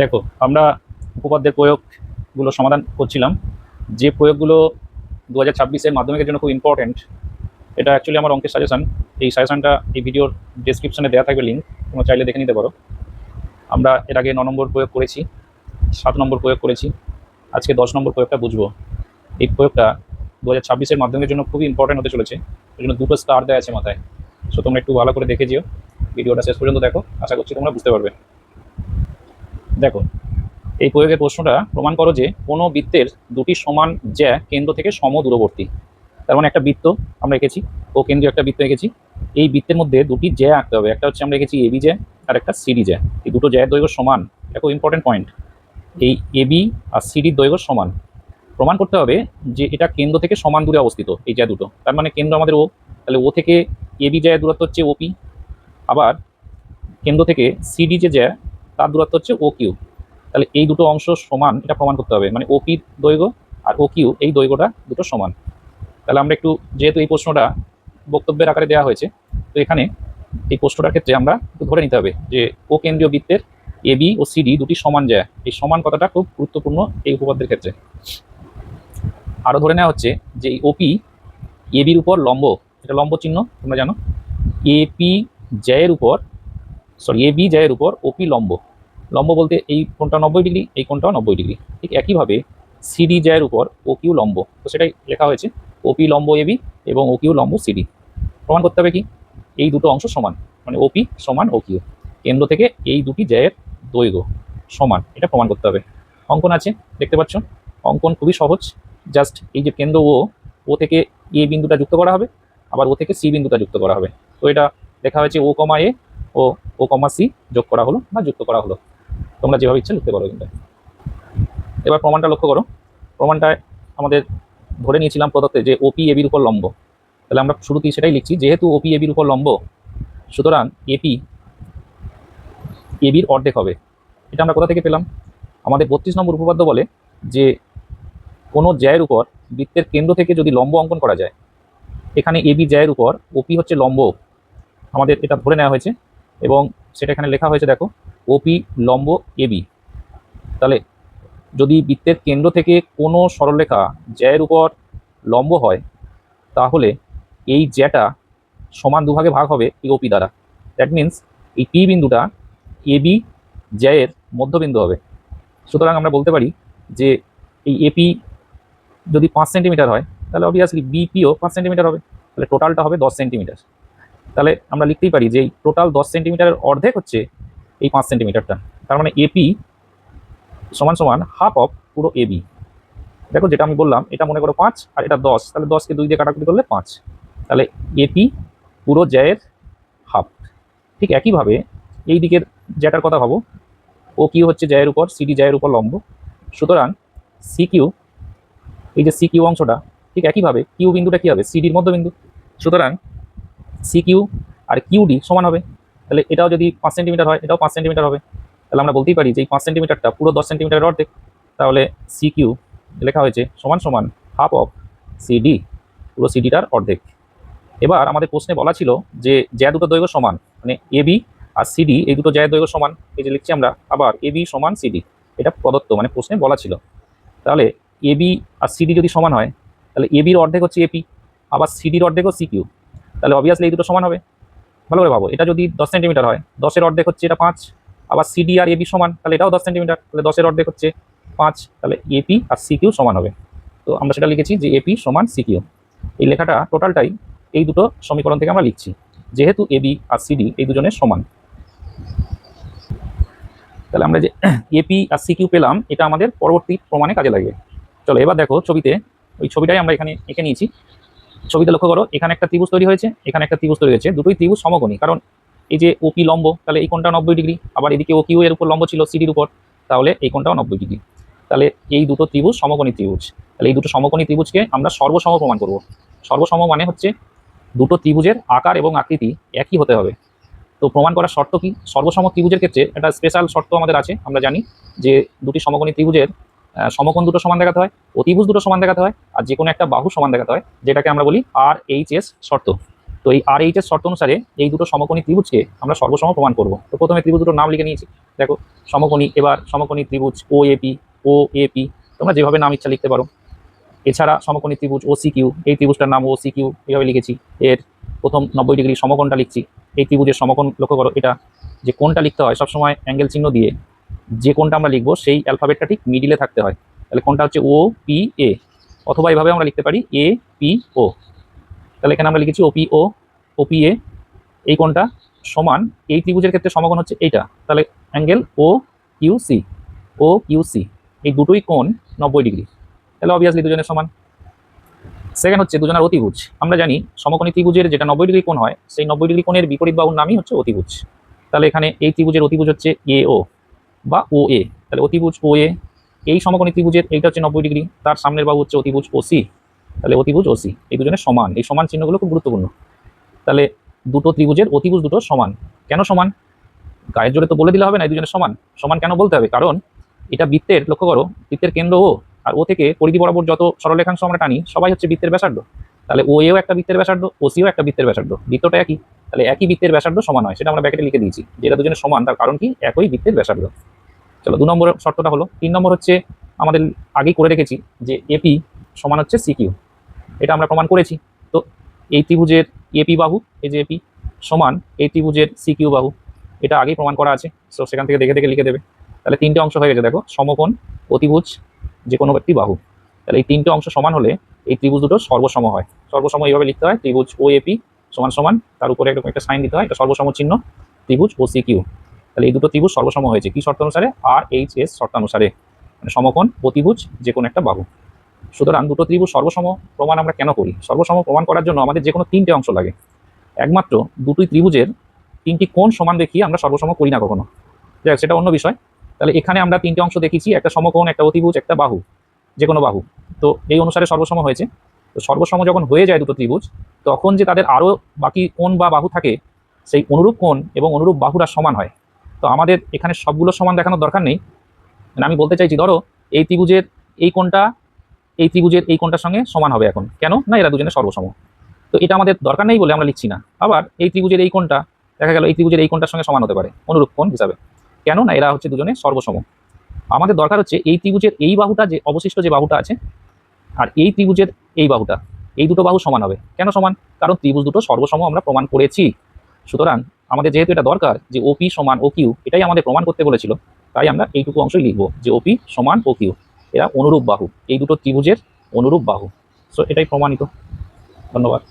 দেখো, আমরা উপপাদ্যের প্রয়োগগুলো সমাধান করছিলাম। যে প্রয়োগগুলো দু হাজার ছাব্বিশের মাধ্যমিকের জন্য খুব ইম্পর্ট্যান্ট এটা অ্যাকচুয়ালি আমার অঙ্কের সাজেশান এই সাজেশানটা এই ভিডিওর ডেসক্রিপশনে দেওয়া থাকবে লিঙ্ক তোমরা চাইলে দেখে নিতে পারো। আমরা এর আগে ন নম্বর প্রয়োগ করেছি, সাত নম্বর প্রয়োগ করেছি, আজকে দশ নম্বর প্রয়োগটা বুঝব। এই প্রয়োগটা দু হাজার ছাব্বিশের মাধ্যমিকের জন্য খুবই ইম্পর্ট্যান্ট হতে চলেছে ওই জন্য দুটো স্টার দেওয়া আছে মাথায়। সো তোমরা একটু ভালো করে দেখে যেও, ভিডিওটা শেষ পর্যন্ত দেখো, আশা করছি তোমরা বুঝতে পারবে। দেখো, এই প্রয়োগের প্রশ্নটা প্রমাণ করো যে কোনো বৃত্তের দুটি সমান জ্যা কেন্দ্র থেকে সম দূরবর্তী। তার মানে একটা বৃত্ত আমরা এঁকেছি, ও কেন্দ্রীয় একটা বৃত্ত এঁকেছি। এই বৃত্তের মধ্যে দুটি জ্যা আঁকতে হবে। একটা হচ্ছে আমরা এঁকেছি এবি জ্যা, আর একটা সিডি জ্যা। এই দুটো জ্যায়ের দৈর্ঘ্য সমান। এটা খুব ইম্পর্টেন্ট পয়েন্ট এই এবি আর সিডির দৈর্ঘ্য সমান। প্রমাণ করতে হবে যে এটা কেন্দ্র থেকে সমান দূরে অবস্থিত, এই জ্যা দুটো। তার মানে কেন্দ্র আমাদের ও তাহলে ও থেকে এবি জ্যায়ের দূরত্ব হচ্ছে ওপি আবার কেন্দ্র থেকে সিডি যে জ্যা তার দূরত্ব হচ্ছে ও কিউ তাহলে এই দুটো অংশ সমান, এটা প্রমাণ করতে হবে। মানে ওপি দৈর্ঘ্য আর ও কিউ এই দৈর্ঘ্যটা দুটো সমান। তাহলে আমরা একটু, যেহেতু এই প্রশ্নটা বক্তব্যের আকারে দেওয়া হয়েছে, তো এখানে এই প্রশ্নটার ক্ষেত্রে আমরা ধরে নিতে হবে যে ও কেন্দ্রীয় বৃত্তের এবি ও সিডি দুটি সমান যায়। এই সমান কথাটা খুব গুরুত্বপূর্ণ এই উপপাদ্যের ক্ষেত্রে। আরও ধরে নেওয়া হচ্ছে যে এই ওপি এবির উপর লম্ব, এটা লম্ব চিহ্ন, তোমরা জানো? এপি জয়ের উপর সরি এ বি জয়ের উপর ওপি লম্ব। লম্ব বলতে এই কোনটা নব্বই ডিগ্রি, এই কোনটাও নব্বই ডিগ্রি। ঠিক একইভাবে সিডি জয়ের উপর ও কিউ লম্ব। তো সেটাই লেখা হয়েছে। ওপি লম্ব এবি এবং ও কিউ লম্ব সিডি প্রমাণ করতে হবে কি? এই দুটো অংশ সমান। মানে ওপি সমান ও কিউ কেন্দ্র থেকে এই দুটি জয়ের দৈর্ঘ্য সমান। এটা প্রমাণ করতে হবে। অঙ্কন আছে, দেখতে পাচ্ছ? অঙ্কন খুবই সহজ। জাস্ট এই যে কেন্দ্র ও ও থেকে এ বিন্দুটা যুক্ত করা হবে, আবার ও থেকে সি বিন্দুটা যুক্ত করা হবে। তো এটা লেখা হয়েছে ও কমা এ ও ও কমা সি যোগ করা হলো বা যুক্ত করা হলো। তোমরা যেভাবে ইচ্ছে লিখতে পারো কিন্তু। এবার প্রমাণটা লক্ষ্য করো। প্রমাণটায় আমাদের ধরে নিয়েছিলাম প্রদত্তে যে ওপি এবির উপর লম্ব। তাহলে আমরা শুরুতেই সেটাই লিখছি, যেহেতু ওপি এবির উপর লম্ব, সুতরাং এপি এবির অর্ধেক হবে। এটা আমরা কোথা থেকে পেলাম? আমাদের বত্রিশ নম্বর উপপাদ্য বলে যে কোনো জ্যায়ের উপর বৃত্তের কেন্দ্র থেকে যদি লম্ব অঙ্কন করা যায়, এখানে এবি জ্যায়ের উপর ওপি হচ্ছে লম্ব। আমাদের এটা ধরে নেওয়া হয়েছে। এবং সেটা এখানে লেখা হয়েছে, দেখো ওপি লম্ব এবি তাহলে যদি বৃত্তের কেন্দ্র থেকে কোনো সরলরেখা জ্যায়ের উপর লম্ব হয়, তাহলে এই জ্যাটা সমান দুভাগে ভাগ হবে এই ওপি দ্বারা। দ্যাট মিন্স এই পি বিন্দুটা এবি জ্যায়ের মধ্যবিন্দু হবে। সুতরাং আমরা বলতে পারি যে এই এপি যদি পাঁচ সেন্টিমিটার হয়, তাহলে অবভিয়াসলি বিপিও পাঁচ সেন্টিমিটার হবে। তাহলে টোটালটা হবে দশ সেন্টিমিটার। তাহলে আমরা লিখতেই পারি যে এই টোটাল দশ সেন্টিমিটারের অর্ধেক হচ্ছে এই পাঁচ সেন্টিমিটারটা তার মানে এপি সমান সমান হাফ অফ পুরো এবি দেখো যেটা আমি বললাম, এটা মনে করো পাঁচ, আর এটা দশ। তাহলে দশকে দুই দিয়ে কাটাকুটি করলে পাঁচ। তাহলে এপি পুরো জ্যায়ের হাফ ঠিক একইভাবে এই দিকের জ্যাটার কথা ভাবো। ও কিউ হচ্ছে জ্যায়ের উপর সিডি জ্যায়ের উপর লম্ব। সুতরাং সি কিউ এই যে সি কিউ অংশটা, ঠিক একইভাবে কিউ বিন্দুটা কী হবে? সিডির মধ্যবিন্দু। সুতরাং সি কিউ আর কিউডি সমান হবে। তাহলে এটাও যদি পাঁচ সেন্টিমিটার হয়, এটাও পাঁচ সেন্টিমিটার হবে। তাহলে আমরা বলতেই পারি যে এই পাঁচ সেন্টিমিটারটা পুরো দশ সেন্টিমিটারের অর্ধেক। তাহলে সি কিউ লেখা হয়েছে সমান সমান হাফ অফ সিডি পুরো সিডিটার অর্ধেক। এবার আমাদের প্রশ্নে বলা ছিল যে জ্যা দুটো দৈর্ঘ্য সমান মানে এবি আর সিডি এই দুটো জ্যায়ের দৈর্ঘ্য সমান, এই যে লিখছি আমরা, আবার এবি সমান সিডি এটা প্রদত্ত মানে প্রশ্নে বলা ছিল। তাহলে এবি আর সিডি যদি সমান হয়, তাহলে এবির অর্ধেক হচ্ছে এপি আবার সিডির অর্ধেক সি কিউ তাহলে অবভিয়াসলি এই দুটো সমান হবে। ভালো করে ভাবো, এটা যদি দশ সেন্টিমিটার হয়, দশের অর্ধেক হচ্ছে এটা পাঁচ, আবার সিডি আর এবি সমান, তাহলে এটাও দশ সেন্টিমিটার তাহলে দশের অর্ধেক হচ্ছে পাঁচ, তাহলে এপি আর সিকিউ সমান হবে। তো আমরা সেটা লিখেছি যে এপি সমান সিকিউ এই লেখাটা টোটালটাই এই দুটো সমীকরণ থেকে আমরা লিখছি, যেহেতু এবি আর সিডি এই দুজনের সমান। তাহলে আমরা যে এপি আর সিকিউ পেলাম, এটা আমাদের পরবর্তী প্রমাণে কাজে লাগবে। চলো, এবার দেখো ছবিতে, ওই ছবিটাই আমরা এখানে এঁকে নিয়েছি। ছবিতে লক্ষ্য করো, এখানে একটা ত্রিভুজ তৈরি হয়েছে, এখানে একটা ত্রিভুজ তৈরি হয়েছে। দুটোই ত্রিভুজ সমকোণী, কারণ এই যে ওপি লম্ব, তাহলে এই কোণটা নব্বই ডিগ্রি, আবার এদিকে ও কিউ এর উপর লম্ব ছিল সিডির উপর, তাহলে এই কোণটাও নব্বই ডিগ্রি। তাহলে এই দুটো ত্রিভুজ সমকোণী ত্রিভুজ। তাহলে এই দুটো সমকোণী ত্রিভুজকে আমরা সর্বসম প্রমাণ করব। সর্বসম মানে হচ্ছে দুটো ত্রিভুজের আকার এবং আকৃতি একই হতে হবে। তো প্রমাণ করার শর্ত কি? সর্বসম ত্রিভুজের ক্ষেত্রে একটা স্পেশাল শর্ত আমাদের আছে, আমরা জানি যে দুটি সমকোণী ত্রিভুজের সমকোণ দুটো সমান দেখাতে হয়, অতিভুজ দুটো সমান দেখাতে হয়, আর যে কোনো একটা বাহু সমান দেখাতে হয়, যেটাকে আমরা বলি আর এইচ এস শর্ত। তো এই আর এইচ এস শর্ত অনুসারে এই দুটো সমকোণী ত্রিভুজকে আমরা সর্বসম প্রমাণ করব। তো প্রথমে ত্রিভুজ দুটোর নাম লিখে নিয়েছি। দেখো, সমকোণী, এবার সমকোণী ত্রিভুজ ও এপি ও এপি তোমরা যেভাবে নাম ইচ্ছা লিখতে পারো। এছাড়া সমকোণী ত্রিভুজ ও সি কিউ এই ত্রিভুজটার নাম ও সি কিউ এইভাবে লিখেছি। এর প্রথম নব্বই ডিগ্রি সমকোণটা লিখছি। এই ত্রিভুজের সমকোণ লক্ষ্য করো, এটা যে কোনটা লিখতে হয়, সবসময় অ্যাঙ্গেল চিহ্ন দিয়ে যে কোনটা আমরা লিখব, সেই অ্যালফাবেটটা ঠিক মিডিলে থাকতে হয়। তাহলে কোনটা হচ্ছে ও পি এ অথবা এইভাবে আমরা লিখতে পারি এ পি ও তাহলে এখানে আমরা লিখেছি ওপি ও ওপি এ এই কোনটা? সমান এই ত্রিভুজের ক্ষেত্রে সমকোণ হচ্ছে এইটা। তাহলে angle O Q C O Q C এই দুটোই কোণ নব্বই ডিগ্রি। তাহলে অবভিয়াসলি দুজনের সমান। সেকেন্ড হচ্ছে দুজনের অতিভুজ। আমরা জানি সমকোণী ত্রিভুজের যেটা নব্বই ডিগ্রি কোণ হয়, সেই নব্বই ডিগ্রি কোণের বিপরীত বাহুর নামই হচ্ছে অতিভুজ। তাহলে এখানে এই ত্রিভুজের অতিভুজ হচ্ছে এ ও বা ও এ তাহলে অতিভুজ ও এ এই সমকোণী ত্রিভুজের এইটা হচ্ছে নব্বই ডিগ্রি, তার সামনের বাহু হচ্ছে অতিভুজ ও সি তাহলে অতিভুজ সি এই দুজনের সমান, এই সমান চিহ্নগুলো খুব গুরুত্বপূর্ণ। তাহলে দুটো ত্রিভুজের অতিভুজ দুটো সমান, কেন সমান? গায়ের জোরে তো বলে দিলে হবে না, এই দুজনের সমান। সমান কেন বলতে হবে? কারণ এটা বৃত্তের, লক্ষ্য করো, বৃত্তের কেন্দ্র ও আর ও থেকে পরিধি বরাবর যত সরলরেখাংশ আমরা টানি, সবাই হচ্ছে বৃত্তের ব্যাসার্ধ। তাহলে ও এও একটা বৃত্তের ব্যাসার্ধ ও সিও একটা বৃত্তের ব্যাসার্ধ, বৃত্তটা একই। তাহলে একই বৃত্তের ব্যাসার্ধ সমান হয়, সেটা আমরা ব্যাকেটে লিখে দিয়েছি। যেটা দুজনের সমান, তার কারণ কি? একই বৃত্তের ব্যাসার্ধ। চলো, দু নম্বর শর্তটা হলো, তিন নম্বর হচ্ছে আমাদের আগেই করে রেখেছি যে এপি সমান হচ্ছে সিকিউ এটা আমরা প্রমাণ করেছি। তো এই ত্রিভুজের এপি বাহু, এই যে এপি সমান এই ত্রিভুজের সিকিউ বাহু। এটা আগেই প্রমাণ করা আছে সো সেখান থেকে দেখে দেখে লিখে দেবে। তাহলে তিনটে অংশ হয়ে গেছে, দেখো, সমকোণ, অতিভুজ যে কোনো একটি বাহু। তাহলে এই তিনটে অংশ সমান হলে এই ত্রিভুজ দুটো সর্বসম হয়। সর্বসম এইভাবে লিখতে হয়, ত্রিভুজ ও এপি সমান সমান, তার উপরে এরকম একটা সাইন দিতে হয়, এটা সর্বসম চিহ্ন, ত্রিভুজ ও সি কিউ তাহলে এই দুটো ত্রিভুজ সর্বসম হয়েছে। কি শর্ত অনুসারে আর এইচ এস শর্তানুসারে। মানে সমকোণ অতিভুজ যে কোনো একটা বাহু। সুতরাং দুটো ত্রিভুজ সর্বসম প্রমাণ আমরা কেন করি? সর্বসম প্রমাণ করার জন্য আমাদের যে কোনো তিনটে অংশ লাগে। একমাত্র দুটোই ত্রিভুজের তিনটি কোণ সমান দেখিয়ে আমরা সর্বসম করি না কখনো। যাক, সেটা অন্য বিষয়। তাহলে এখানে আমরা তিনটে অংশ দেখেছি একটা সমকোণ, একটা অতিভুজ, একটা বাহু যে কোনো বাহু। তো এই অনুসারে সর্বসম হয়েছে। তো সর্বসম যখন হয়ে যায় দুটো ত্রিভুজ, তখন যে তাদের আরও বাকি কোণ বা বাহু থাকে, সেই অনুরূপ কোণ এবং অনুরূপ বাহুরা সমান হয়। তো আমাদের এখানে সবগুলো সমান দেখানোর দরকার নেই। মানে আমি বলতে চাইছি, ধরো, এই ত্রিভুজের এই কোণটা, এই ত্রিভুজের এই কোণটার সঙ্গে সমান হবে এখন। কেন? না, এরা দুজনে সর্বসম। তো এটা আমাদের দরকার নেই বলে আমরা লিখছি না। আবার এই ত্রিভুজের এই কোণটা, দেখা গেল এই ত্রিভুজের এই কোণটার সঙ্গে সমান হতে পারে, অনুরূপ কোণ হিসাবে। কেন? না, এরা হচ্ছে দুজনে সর্বসম। আমাদের দরকার হচ্ছে এই ত্রিভুজের এই বাহুটা যে, অবশিষ্ট যে বাহুটা আছে আর এই ত্রিভুজের এই বাহুটা, এই দুটো বাহু সমান হবে। কেন সমান? কারণ ত্রিভুজ দুটো সর্বসম আমরা প্রমাণ করেছি। সুতরাং আমাদের যেহেতু এটা দরকার যে ওপি সমান ও কিউ এটাই আমাদের প্রমাণ করতে বলেছিল, তাই আমরা এইটুকু অংশই লিখব যে ওপি সমান ও কিউ এরা অনুরূপ বাহু, এই দুটো ত্রিভুজের অনুরূপ বাহু। সো এটাই প্রমাণিত। ধন্যবাদ।